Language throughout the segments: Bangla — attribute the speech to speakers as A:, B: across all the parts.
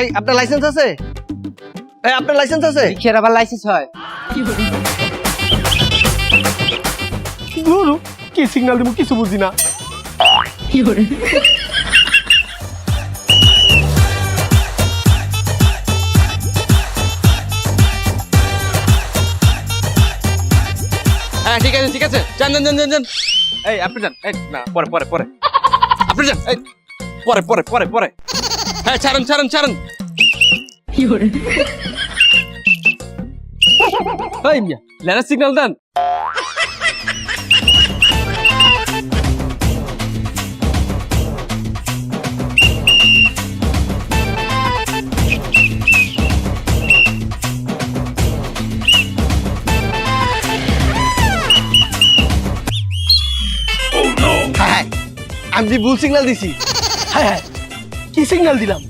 A: এই আপনার লাইসেন্স আছে? এই আপনার লাইসেন্স আছে?
B: রিক্সার আবার লাইসেন্স হয়।
C: ধরু কি সিগন্যাল দিব কিছু বুঝি না।
D: হ্যাঁ ঠিক আছে ঠিক আছে। যান যান যান যান যান। এই আপনি যান। এই না পরে পরে পরে। আপনি যান এই। পরে পরে পরে পরে। হ্যাঁ ছাড়ুন ছাড়ুন ছাড়ুন। এই মিয়া লেনা সিগন্যাল দেন।
A: হ্যাঁ আমি যে ভুল সিগন্যাল দিছি।
C: হ্যাঁ হ্যাঁ। কি সিগন্যাল দিলাম?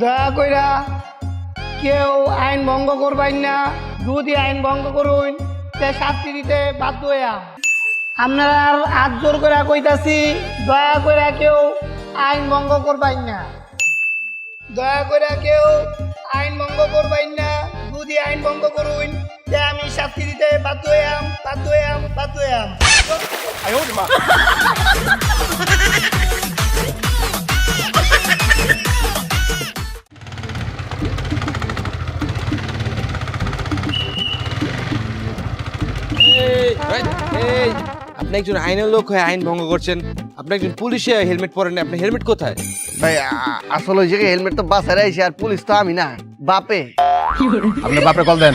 E: দয়া কইরা কেউ আইন ভঙ্গ করবেন না। যদি আইন ভঙ্গ করুন তে শাস্তি দিতে বাধ্য হইয়া আপনারা আর হাত জোর করে কইতাছি দয়া করে কেউ আইন ভঙ্গ করবেন না। দয়া করে কেউ আইন ভঙ্গ করবেন না। যদি আইন ভঙ্গ করুন তে আমি শাস্তি দিতে বাধ্য হইয়াম বাধ্য হইয়াম বাধ্য হইয়াম।
D: আপনি একজন আইনের লোক হয়ে আইন ভঙ্গ করছেন। আপনি একজন পুলিশে হেলমেট পরেন না, আপনি হেলমেট কোথায়?
A: ভাই আসলে ওই জায়গায় হেলমেট তো বাসায় রাইছে আর পুলিশ তো আমি না বাপে।
D: আপনার বাপরে কল দেন।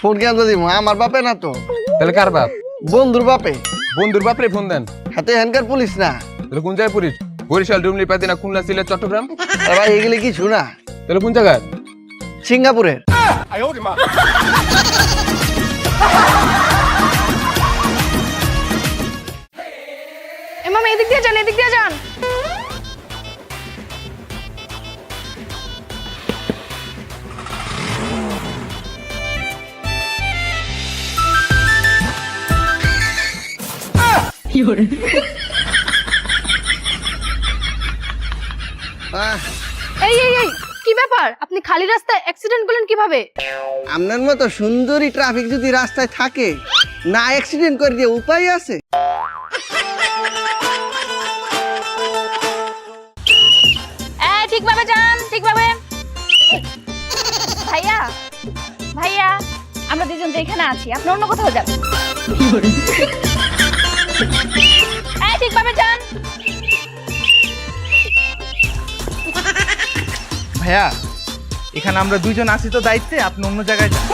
A: ফোন কেন দিব? আমার বাপে না তো।
D: তাহলে কার বাপ?
A: বন্ধুর বাপে।
D: বন্ধুর বাপরে ফোন দেন।
A: হাতে হ্যানকার পুলিশ না।
D: তাহলে কোন জায়গায় পুলিশ? বরিশাল ডুমলি পাদিনা খুলনা সিলেট চট্টগ্রাম?
A: আরে ভাই এগুলি কিছু না।
D: তাহলে কোন জায়গায়?
A: সিঙ্গাপুরের।
F: যান এদিক দিয়ে যান। এই এই এই কি ব্যাপার? আপনি খালি রাস্তায় অ্যাক্সিডেন্ট করলেন কীভাবে?
A: আপনার মতো সুন্দরী ট্রাফিক যদি রাস্তায় থাকে না অ্যাক্সিডেন্ট করে দিয়ে উপায় আছে?
F: ঠিকভাবে যান ঠিকভাবে। ভাইয়া ভাইয়া আমরা দুজন তো এখানে আছি আপনি অন্য কোথাও যান। এ ঠিকভাবে যান।
G: ভাইয়া এখানে আমরা দুইজন আছি তো দায়িত্বে আপনি অন্য জায়গায় যান।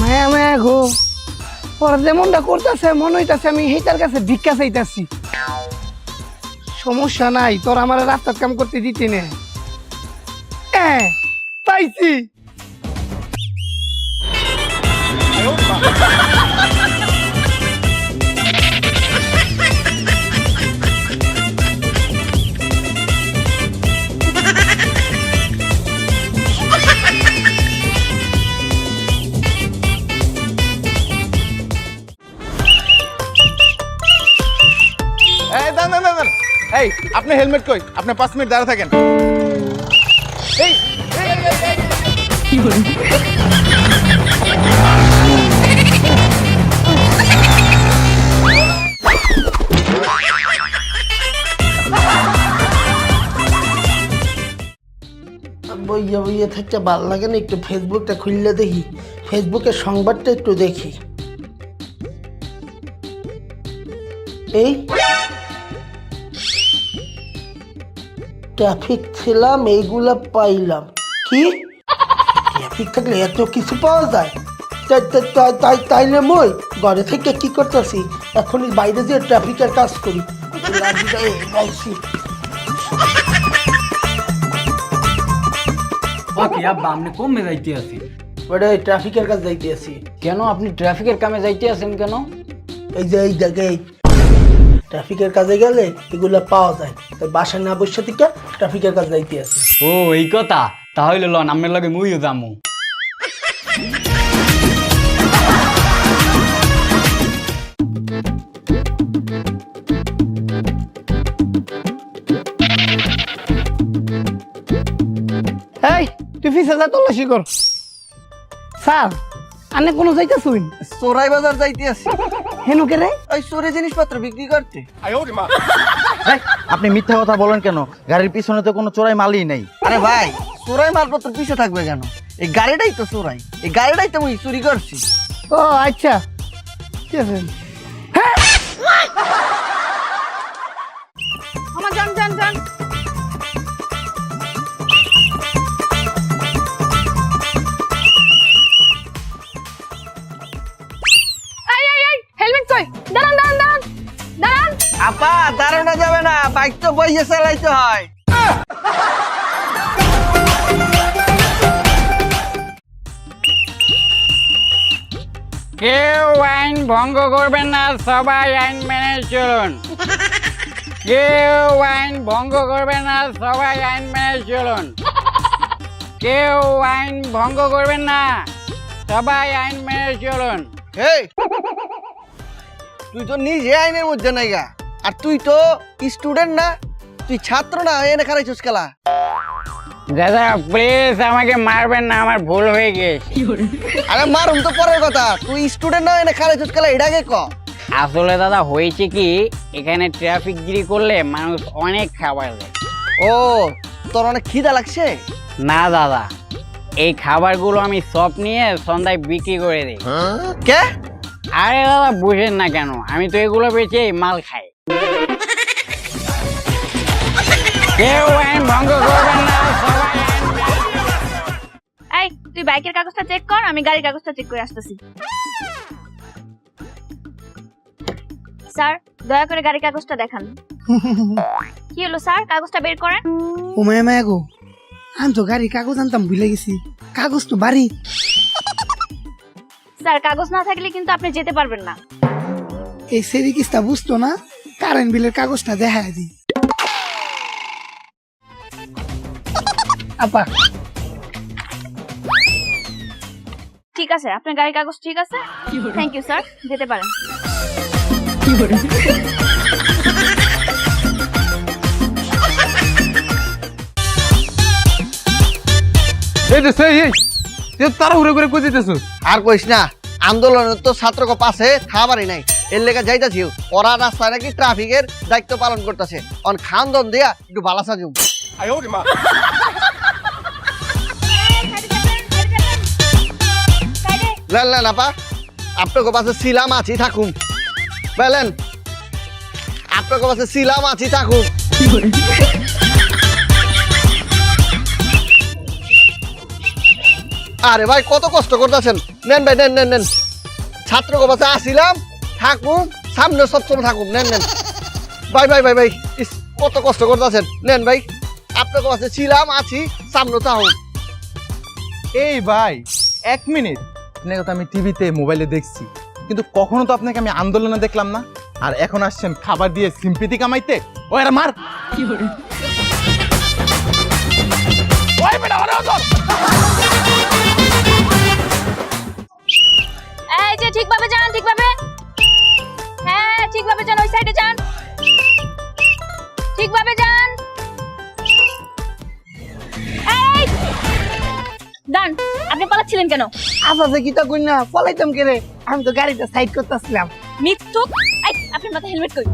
E: মায়া মায়া গো। ওরা যেমনটা করতেছে, মনে হইতাছে আমি হেটার কাছে ভিক্ষা চাইতাছি। সমস্যা নাই, তোর আমার রাস্তার কাম করতে দিতে নে। হ্যাঁ পাইছি।
G: এই আপনি হেলমেট কই? আপনি পাঁচ মিনিট দাঁড়া থাকেন। এই
E: থাকতে ভালো লাগে না, একটু ফেসবুকটা খুললে দেখি। ফেসবুকের সংবাদটা একটু দেখি। এই ট্রাফিক ছিলাম এইগুলা পাইলাম। কি? ট্রাফিক থাকলে এত কিছু পাওয়া যায়? তাই- তাই- তাই- তাই তাইলে মই? ঘরে থেকে কি করতেছি? এখনই বাইরে যেয়ে ট্রাফিকের কাজ করি। এই
B: আব্বা আপনি কমে যাইতে আছি
E: ওটা ট্রাফিকের কাছে যাইতে আছি।
B: কেন আপনি ট্রাফিকের কামে যাইতে আছেন কেন?
E: এই যে এই জায়গায় ট্রাফিকের কাজে গেলে এগুলো পাওয়া যায়। তাই বাসায় না বসে থেকে ট্রাফিকের কাছে যাইতে আছি।
B: ও এই কথা? তাহলে লন আমার লগে মুইও যামু।
E: এই তুই ফিসে যা তল্লাশি কর। স্যার আনে কোনো শুইন
A: চোরাই বাজার যাইতে আছি
E: হেনু কে রে?
A: ওই চোরে জিনিসপত্র বিক্রি করতে।
H: আপনি মিথ্যা কথা বলেন কেন? গাড়ির পিছনে তো কোনো চোরাই মালই নাই।
A: আরে ভাই চোরাই মালপত্র পিছে থাকবে কেন? এই গাড়িটাই তো চোরাই। এই গাড়িটাই তো আমি চুরি করছি।
E: ও আচ্ছা। ঠিক আছে?
A: আপা দাঁড়ানো যাবে না বাইক তো বইয়ে চালাইতে হয়।
B: কেউ আইন ভঙ্গ করবেন না সবাই আইন মেনে চলুন। কেউ আইন ভঙ্গ করবেন না সবাই আইন মেনে চলুন। কেউ আইন ভঙ্গ করবেন না সবাই আইন মেনে চলুন।
A: এই তুই তো নিজে আইনের মধ্যে নাই গা। আর তুই তো স্টুডেন্ট না তুই ছাত্র না এনে খারাইছিস খেলা
B: দাদা প্লিজ আমাকে মারবেন না আমার ভুল হয়ে গেছে
A: আরে মারুম তো পরের কথা তুই স্টুডেন্ট না এনে খারাইছিস খেলা এটাকে ক
B: আসলে দাদা হয়েছে কি এখানে ট্রাফিক গিরি করলে মানুষ অনেক খাবার দেয়।
A: ও তোর অনেক খিদা লাগছে?
B: না দাদা এই খাবারগুলো আমি সব নিয়ে সন্ধ্যায় বিক্রি করে দিই।
A: কে?
B: আরে দাদা বুঝেন না কেন আমি তো এগুলো বেচে মাল খাই। কেউ আইন ভঙ্গ করবেন না।
F: এই তুই বাইকের কাগজটা চেক কর আমি গাড়ির কাগজটা চেক করে আসতেছি। স্যার দয়া করে গাড়ির কাগজটা দেখান। কি হলো স্যার? কাগজটা বের করেন।
E: ও মায়া মায়া গো আমি তো গাড়ি কাগজ আনতাম ভুলে গেছি। কাগজ তো বাড়ি।
F: স্যার কাগজ না থাকলে কিন্তু আপনি যেতে পারবেন না।
E: এই সেরিকিসটা বুঝতো না কারেন্ট বিলের কাগজটা দেখা দি আপা।
F: ঠিক আছে আপনার গাড়ির কাগজ ঠিক আছে? থ্যাংক ইউ স্যার যেতে পারেন।
G: এই যে সেই এই তুই তারা ঘুরে ঘুরে কই দিতেছ
A: আর কইস না আন্দোলনের তো ছাত্রক পাশে খাবারই নাই। এর লেগে যাইতাছি ওরা রাস্তায় নাকি ট্রাফিকের দায়িত্ব পালন করতেছে। অন খান দন দিয়া একটু বালাসা জুম লেন আপা। আপনাকে পাশে শিলা মাছি থাকুন বলেন আপনাকে পাশে শিলা মাছি থাকুন আরে ভাই কত কষ্ট করতেছেন। নেন ভাই নেন নেন নেন। ছাত্র পাশে আসিলাম থাকুন সামনে সবসময় থাকুন নেন নেন। ভাই ভাই ভাই ভাই ইস, কত কষ্ট করতেছেন। নেন ভাই আপনার পাশে ছিলাম আছি সামনে থাকুন
G: এই ভাই এক মিনিট। আপনাকে তো আমি টিভিতে মোবাইলে দেখছি। কিন্তু কখনো তো আপনাকে আমি আন্দোলনে দেখলাম না। আর এখন আসছেন খাবার দিয়ে সিম্পিতি কামাইতে। ও এরা মার!
F: এই যে ঠিকভাবে যান ঠিকভাবে। হ্যাঁ ঠিকভাবে যান ওই সাইডে যান। ঠিকভাবে যান। দান আপনি পালাচ্ছিলেন কেন?
E: আচ্ছা না? পলাইতাম কে রে? আমি তো গাড়িটা সাইড করতেছিলাম।
F: মিথ্যুক এই আপনার মাথায় হেলমেট কই?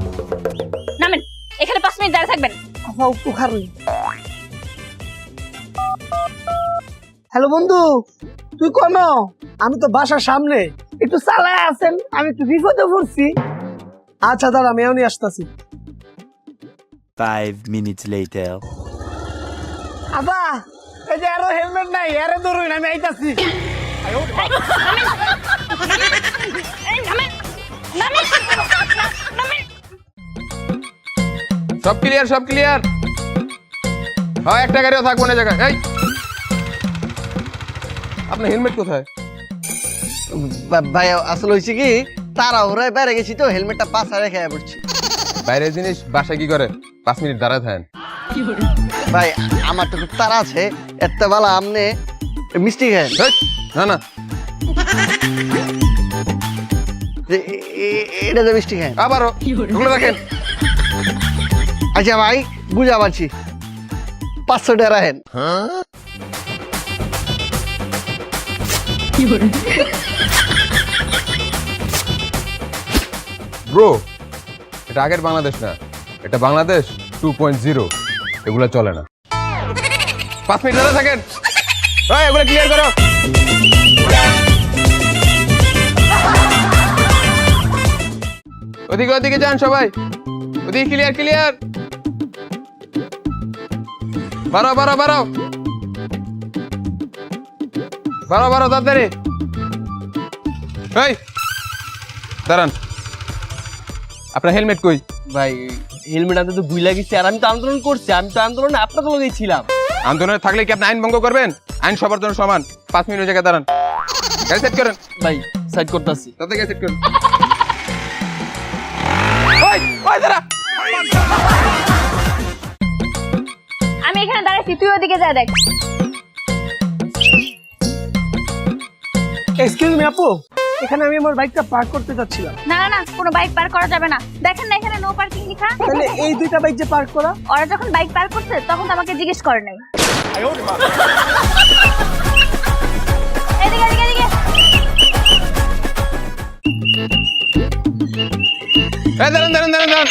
F: নামেন এখানে পাঁচ মিনিট দাঁড়িয়ে থাকবেন।
E: আচ্ছা হ্যালো বন্ধু তুই কোন? আমি তো বাসার সামনে। একটু চালায় আছেন আমি একটু বিপদে পড়ছি। আচ্ছা দাঁড়া আমি এমনি আসতেছি।
I: Five minutes later.
E: এই যে আরও হেলমেট নাই আরে আমি আইতাছি।
D: সব ক্লিয়ার সব ক্লিয়ার হয় একটা গাড়িও থাকব না জায়গায়। এই! আপনার হেলমেট কোথায়?
A: ভাই আসলে হয়েছে কি তারা ওরাই বাইরে গেছি তো হেলমেটটা পাশা রেখে পড়ছি।
D: বাইরের জিনিস বাসায় কি করে? পাঁচ মিনিট দাঁড়ায় থাকেন।
A: ভাই আমার তো খুব তারা আছে। এত বেলা আপনি মিষ্টি
D: খায় না না।
A: এটা যে মিষ্টি খায়
D: আবারও ওগুলো দেখেন।
A: আচ্ছা ভাই বুঝা পারছি। পাঁচশো টাকা হেন
D: ব্রো এটা আগের বাংলাদেশ না এটা বাংলাদেশ টু পয়েন্ট জিরো এগুলো চলে না। পাঁচ মিনিট দাঁড়া থাকেন। এগুলো ক্লিয়ার করো। ওদিকে ওদিকে যান সবাই। ওদিকে ক্লিয়ার ক্লিয়ার বারো বারো বারো বারো বারো তাড়াতাড়ি। দাঁড়ান। আপনার হেলমেট কই?
C: ভাই হেলমেট আনতে তো ভুই লাগিছে আর আমি তো আন্দোলন করছি আমি তো আন্দোলনে আপনার তো লগেই ছিলাম।
D: আন্দোলনে থাকলে কি আপনি আইন ভঙ্গ করবেন? আইন সবার জন্য সমান। পাঁচ মিনিট জায়গায় দাঁড়ান। গাড়ি সেট করেন।
C: ভাই সাইড করতেছি।
D: তাতে গাড়ি সেট করেন। ওই ওই দাঁড়া।
F: আমি এখানে দাঁড়াইছি তুই ওদিকে যা দেখ।
C: এক্সকিউজ মি আপু। এখানে আমি আমার বাইকটা পার্ক করতে যাচ্ছিলাম।
F: না না না কোনো বাইক পার করা যাবে না। দেখেন না এখানে নো পার্কিং লেখা।
C: তাহলে এই দুইটা বাইক যে পার্ক করা?
F: ওরা যখন বাইক পার করছে তখন তো আমাকে জিজ্ঞেস করে নাই। এদিকে এদিকে এদিকে।
D: এই দাঁড়ান দাঁড়ান দাঁড়ান দাঁড়ান।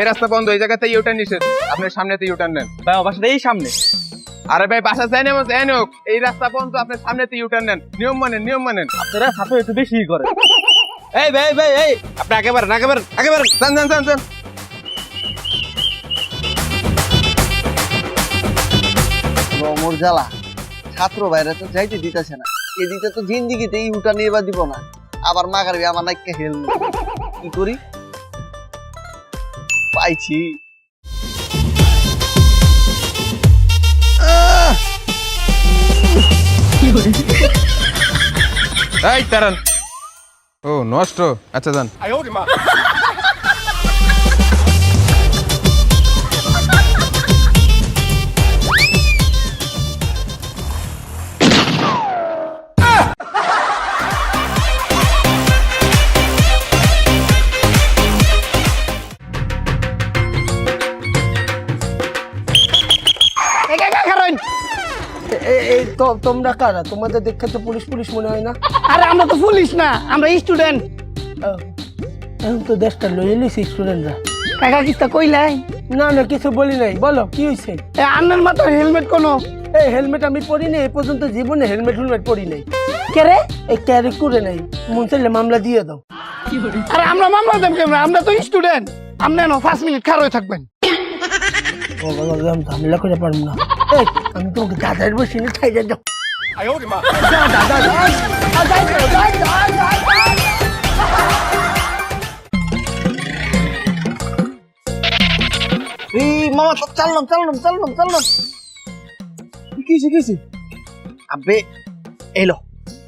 D: এই রাস্তা বন্ধ এই জায়গাতে ইউটার্ন নিষেধ। আপনার সামনেতে ইউটার্ন নেন।
C: ভাই আমার বাসাটা এই সামনে।
D: আরে ভাই বাসা চাই না চাই হোক, এই রাস্তা বন্ধ আপনার সামনেতে ইউটার্ন নেন। নিয়ম মানেন নিয়ম মানেন।
C: আপনারা সাথে একটু বেশি করে
D: এই ভাই ভাই এই। আপনি আগে বাড়েন আগে একেবারে একেবারে একেবারে যান যান যান যান।
A: মোর জ্বালা। ছাত্র বাইরে তো যাইতে দিতেছে না। এদিকে তো জিন্দিগিতে ইউটা নিয়ে বা দিব না। আবার মাগারবি আমার নাইকে হেলমেট কি করি? পাইছি।
D: এই তারান। ও নষ্ট। আচ্ছা যান।
E: তো তোমরা কারা? তোমাদের দেখে তো পুলিশ পুলিশ মনে হয় না? আরে আমরা তো পুলিশ না আমরা স্টুডেন্ট এখন তো দেশটা লইয়ে লিছি স্টুডেন্টরা কাকা কিস্তা কইলাই? না না কিছু বলি নাই। বলো কি হয়েছে আপনার মাথার হেলমেট কোনো? এই হেলমেট আমি পরি নাই এই পর্যন্ত জীবনে হেলমেট হেলমেট পরি নাই। কে রে? এই ক্যারি করে নাই? মন চাইলে মামলা দিয়ে দাও। আরে আমরা মামলা দেব আমরা তো স্টুডেন্ট আমরা না পাঁচ মিনিট খারো থাকবেন। ঝামেলা করে পারব না এই, আমি তোমাকে দাদার বসে নিয়ে খাই যাই যাও যা, দাদা, যা। আ, যাই তো, যাই, যাই, যাই, যাই। এই মামা তো চাললাম চাললাম চাললাম চাললাম কিসে কিসে আবে এলো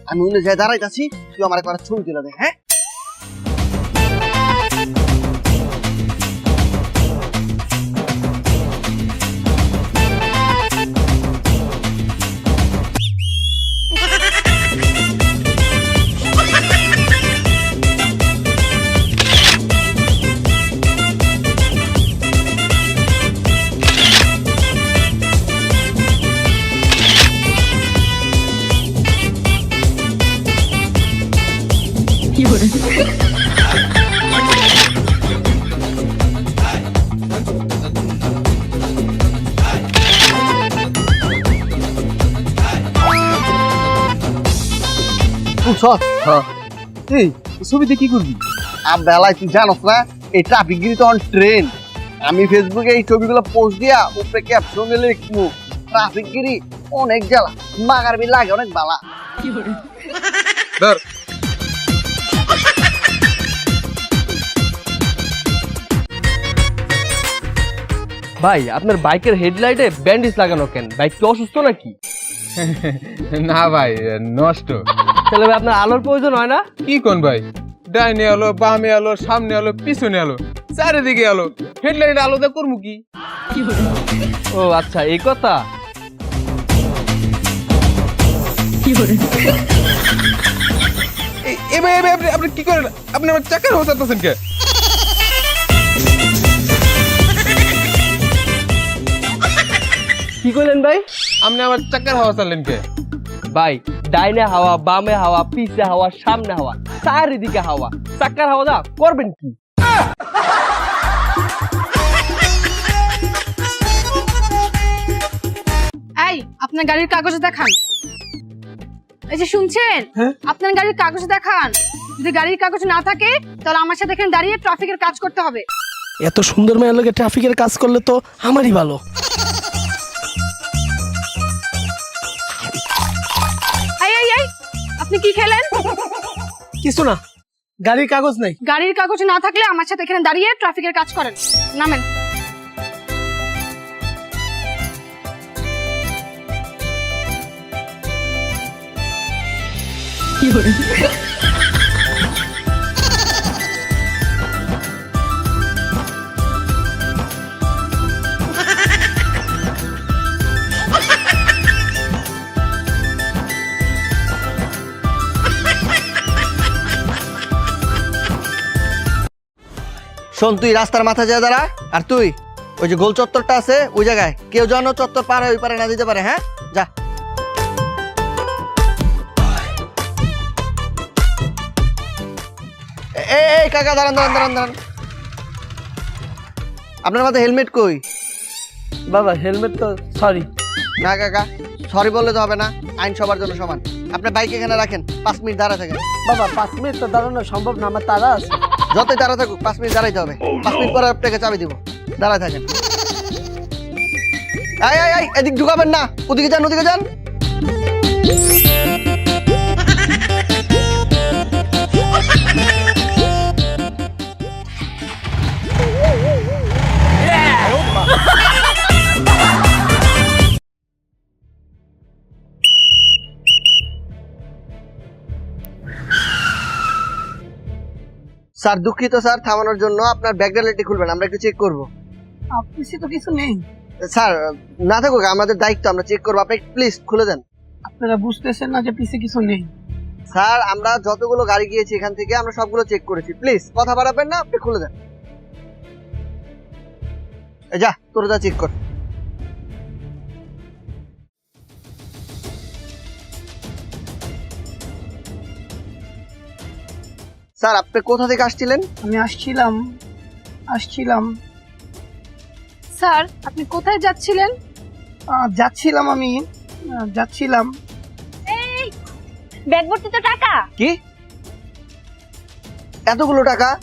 E: আমি উনি যাই দাঁড়াইতাছি তুই আমার একবার ছবি তুলে দে হ্যাঁ তুই ছবিতে কি করবি? আর বেলায় তুই জানোস না এই ট্রাফিক গিরি তখন ট্রেন আমি ফেসবুকে এই ছবিগুলো পোস্ট দিয়া উপরে ক্যাপশনে লিখব ট্রাফিক গিরি অনেক জ্বালা মাগারবি লাগে অনেক বালা?
D: ধর।
C: ভাই আপনার বাইকের হেডলাইটে ব্যান্ডেজ লাগানো কেন? বাইক কি অসুস্থ নাকি?
I: না ভাই নষ্ট।
C: তাহলে ভাই আপনার আলোর প্রয়োজন হয় না?
I: কি কোন ভাই? ডাইনে আলো বামে আলো সামনে আলো পিছনে আলো চারিদিকে আলো। হেডলাইট আলোদা করব কি?
C: ও আচ্ছা এই কথা?
I: আপনি আপনি কি করেন? আপনি আমার চাকার কে?
C: কি করলেন ভাই?
I: আপনি আমার চাকার হাওয়া চাললেন কে?
C: ভাই ডাইনে হাওয়া বামে হাওয়া পিছে হাওয়া সামনে হাওয়া চারিদিকে হাওয়া। চাক্কার হাওয়া দা করবেন কি?
J: এই আপনার গাড়ির কাগজ দেখান। এই যে শুনছেন? আপনার গাড়ির কাগজ দেখান। যদি গাড়ির কাগজ না থাকে তাহলে আমার সাথে এখানে দাঁড়িয়ে ট্রাফিকের কাজ করতে হবে।
E: এত সুন্দর মেয়ের লোকে ট্রাফিকের কাজ করলে তো আমারই ভালো।
J: আপনি কি খেলেন?
E: কিছু না। গাড়ির কাগজ নাই।
J: গাড়ির কাগজ না থাকলে আমার সাথে এখানে দাঁড়িয়ে ট্রাফিকের কাজ করেন। নামেন।
A: শোন তুই রাস্তার মাথায় যায় দাঁড়া। আর তুই ওই যে গোল চত্বরটা আছে ওই জায়গায়। কেউ যেন চত্বর পারে ওই পারে না দিতে পারে হ্যাঁ? যা। এই কাকা দাঁড়ান দাঁড়ান দাঁড়ান দাঁড়ান। আপনার মাথায় হেলমেট কই?
E: বাবা হেলমেট তো সরি।
A: না কাকা সরি বললে তো হবে না আইন সবার জন্য সমান। আপনার বাইক এখানে রাখেন পাঁচ মিনিট দাঁড়া থাকেন।
E: বাবা পাঁচ মিনিট তো দাঁড়ানো সম্ভব না আমার তারা আছে।
A: যতই দাঁড়া থাকুক পাঁচ মিনিট দাঁড়াইতে হবে। পাঁচ মিনিট পরে আপনাকে চাবি দিব। দাঁড়ায় থাকেন। এই এই এই এদিক ঢুকাবেন না। ওদিকে যান ওদিকে যান। স্যার দুঃখিত স্যার থামানোর জন্য আপনার ব্যাকডালিটি খুলবেন আমরা একটু চেক করব।
E: অফিসে তো কিছু নেই।
A: স্যার না থাকুক আমাদের দায়িত্ব আমরা চেক করব। আপনি প্লিজ খুলে দেন।
E: আপনারা বুঝতেছেন না যে পিছে কিছু নেই।
A: স্যার আমরা যতগুলো গাড়ি গিয়েছি এখান থেকে আমরা সবগুলো চেক করেছি। প্লিজ কথা বাড়াবেন না আপনি খুলে দেন। এই যা তোর যা চেক কর। স্যার আপনি কোথা থেকে আসছিলেন?
E: আমি আসছিলাম আসছিলাম।
J: স্যার আপনি কোথায় যাচ্ছিলেন?
E: আহ, যাচ্ছিলাম আমি আহ, যাচ্ছিলাম।
F: ব্যাগ ভর্তি তো টাকা।
A: কি? এতগুলো টাকা?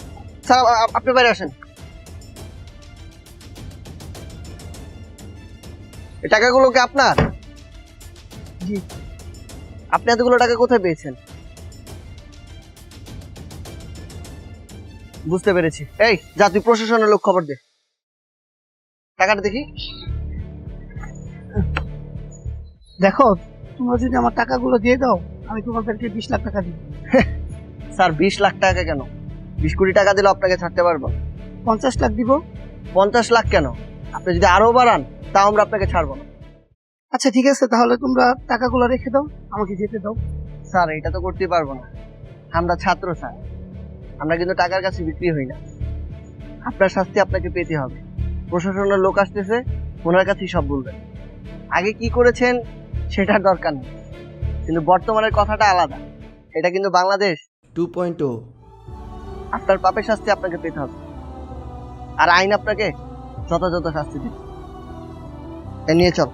A: স্যার আ- আ- আপনি বাইরে আসেন। এই টাকাগুলো কি আপনার?
E: জি।
A: আপনি এতগুলো টাকা কোথায় পেয়েছেন? বুঝতে পেরেছি। এই যা তুই প্রশাসনের লোক খবর দে। টাকাটা দেখি।
E: দেখো তোমরা যদি আমার টাকাগুলো দিয়ে দাও আমি তোমাদেরকে বিশ লাখ টাকা দিই
A: স্যার বিশ লাখ টাকা কেন? বিশ কোটি টাকা দিলে আপনাকে ছাড়তে পারব।
E: পঞ্চাশ লাখ দিব।
A: পঞ্চাশ লাখ কেন? আপনি যদি আরও বাড়ান তাও আমরা আপনাকে ছাড়বো না।
E: আচ্ছা ঠিক আছে তাহলে তোমরা টাকাগুলো রেখে দাও আমাকে যেতে দাও।
A: স্যার এটা তো করতেই পারব না। আমরা ছাত্র স্যার। আমরা কিন্তু টাকার কাছে বিক্রি হই না। আপনার শাস্তি আপনাকে পেতে হবে। প্রশাসনের লোক আসতেছে ওনার কাছেই সব বলবেন আগে কি করেছেন সেটার দরকার নেই। কিন্তু বর্তমানের কথাটা আলাদা। এটা কিন্তু বাংলাদেশ। টু পয়েন্ট ও। আপনার পাপের শাস্তি আপনাকে পেতে হবে। আর আইন আপনাকে যথাযথ শাস্তি দিবে। এ নিয়ে চল।